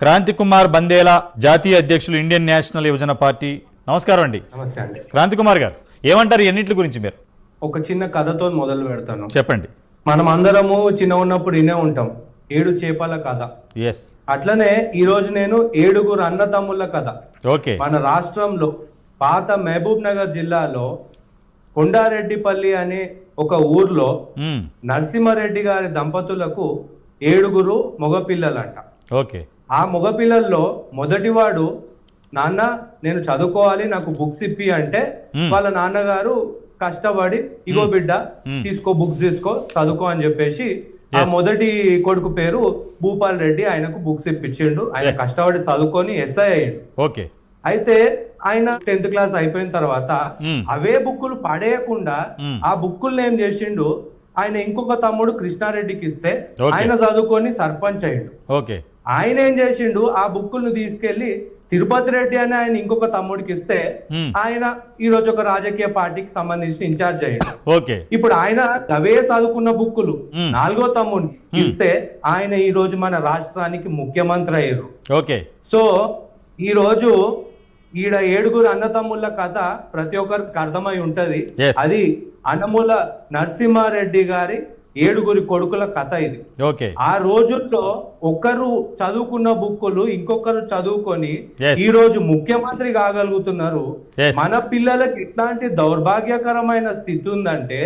క్రాంతి కుమార్ బందేలా జాతీయ అధ్యక్షులు Indian national యువజన పార్టీ. నమస్కారం అండి. నమస్తే అండి. క్రాంతి కుమార్ గారు ఏమంటారు ఎన్నిటి గురించి మీరు? ఒక చిన్న కథతో మొదలు పెడతాను. చెప్పండి. మనం అందరము చిన్న ఉన్నప్పుడు వినే ఉంటాం. ఏడు చేపల కథ. ఎస్ అట్లనే ఈ రోజు నేను ఏడుగురు అన్నతమ్ముల కథ. ఓకే. మన రాష్ట్రంలో పాత మహబూబ్ నగర్ జిల్లాలో కొండారెడ్డిపల్లి అనే ఒక ఊర్లో. నరసింహారెడ్డి గారి దంపతులకు ఏడుగురు మగపిల్లలంట. ఓకే. ఆ మగపిల్లల్లో మొదటివాడు నాన్న నేను చదువుకోవాలి నాకు బుక్స్ ఇప్పి అంటే. వాళ్ళ నాన్నగారు కష్టపడి ఇగో బిడ్డ. తీసుకో బుక్స్ తీసుకో చదువుకో అని చెప్పేసి ఆ. మొదటి కొడుకు పేరు భూపాల్ రెడ్డి ఆయనకు బుక్స్ ఇప్పించిండు ఆయన. కష్టపడి చదువుకొని ఎస్ఐ అయ్యిండు ఓకే అయితే ఆయన టెన్త్ క్లాస్ అయిపోయిన తర్వాత. అవే బుక్కులు పడేయకుండా. ఆ బుక్కులు ఏం చేసిండు ఆయన ఇంకొక తమ్ముడు కృష్ణారెడ్డికి ఇస్తే. ఆయన చదువుకొని సర్పంచ్ అయ్యిండు ఓకే ఆయన ఏం చేసిండు? ఆ బుక్కులను తీసుకెళ్ళి తిరుపతి రెడ్డి అని ఆయన ఇంకొక తమ్ముడికి ఇస్తే. ఆయన ఈ రోజు ఒక రాజకీయ పార్టీకి సంబంధించిన ఇన్ఛార్జ్ అయ్యాడు. ఓకే. ఇప్పుడు ఆయన అవే చదువుకున్న బుక్కులు. నాలుగో తమ్ముడికి ఇస్తే ఆయన ఈ రోజు మన రాష్ట్రానికి ముఖ్యమంత్రి అయ్యారు ఓకే. సో ఈ రోజు ఈడ ఏడుగురు అన్నతమ్ముళ్ళ కథ ప్రతి ఒక్కరికి అర్థమై ఉంటది. అది అనముల నరసింహారెడ్డి గారి ఏడుగురి కొడుకుల కథ ఇది ఓకే ఆ రోజుల్లో ఒకరు చదువుకున్న బుక్కులు ఇంకొకరు చదువుకొని. ఈ రోజు ముఖ్యమంత్రి కాగలుగుతున్నారు. మన పిల్లలకి ఇట్లాంటి దౌర్భాగ్యకరమైన స్థితి ఉందంటే.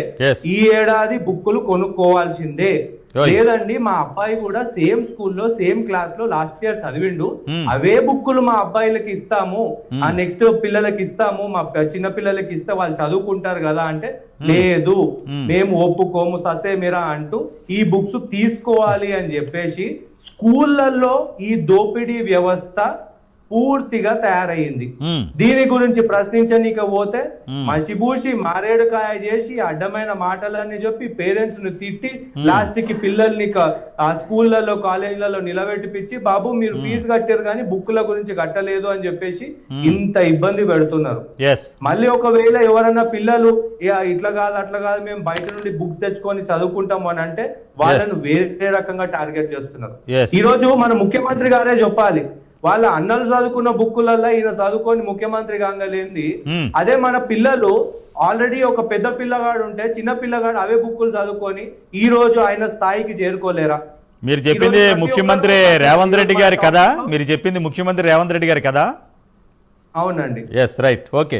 ఈ ఏడాది బుక్కులు కొనుక్కోవాల్సిందే. లేదండి మా అబ్బాయి కూడా సేమ్ స్కూల్లో సేమ్ క్లాస్లో లాస్ట్ ఇయర్ చదివిండు. అవే బుక్కులు మా అబ్బాయిలకి ఇస్తాము. ఆ నెక్స్ట్ పిల్లలకి ఇస్తాము. మా చిన్న పిల్లలకి ఇస్తే వాళ్ళు చదువుకుంటారు కదా అంటే లేదు. మేము ఒప్పుకోము ససేమిరా అంటూ ఈ బుక్స్ తీసుకోవాలి అని చెప్పేసి స్కూళ్ళల్లో ఈ దోపిడీ వ్యవస్థ పూర్తిగా తయారయ్యింది. దీని గురించి ప్రశ్నించనీక పోతే. మసిబూసి మారేడుకాయ చేసి అడ్డమైన మాటలన్నీ చెప్పి పేరెంట్స్ను తిట్టి లాస్ట్కి పిల్లల్ని ఆ స్కూళ్ళలో కాలేజీలలో నిలబెట్టిపించి బాబు మీరు ఫీజు కట్టారు కానీ బుక్కుల గురించి కట్టలేదు అని చెప్పేసి ఇంత ఇబ్బంది పెడుతున్నారు. మళ్ళీ ఒకవేళ ఎవరన్నా పిల్లలు "ఇక ఇట్లా కాదు అట్లా కాదు మేము బయట నుండి బుక్స్ తెచ్చుకొని చదువుకుంటాం అని అంటే వాళ్ళను వేరే రకంగా టార్గెట్ చేస్తున్నారు. ఈ రోజు మన ముఖ్యమంత్రి గారే చెప్పాలి వాళ్ళ అన్నలు చదువుకున్న బుక్కులలో ఈయన చదువుకొని ముఖ్యమంత్రి కాగలేంది. అదే మన పిల్లలు ఆల్రెడీ ఒక పెద్ద పిల్లగాడు ఉంటే చిన్న పిల్లగాడు అవే బుక్కులు చదువుకొని ఈ రోజు ఆయన స్థాయికి చేరుకోలేరా? మీరు చెప్పింది ముఖ్యమంత్రి రేవంత్ రెడ్డి గారి కదా? మీరు చెప్పింది ముఖ్యమంత్రి రేవంత్ రెడ్డి గారి కదా? అవునండి. Yes right okay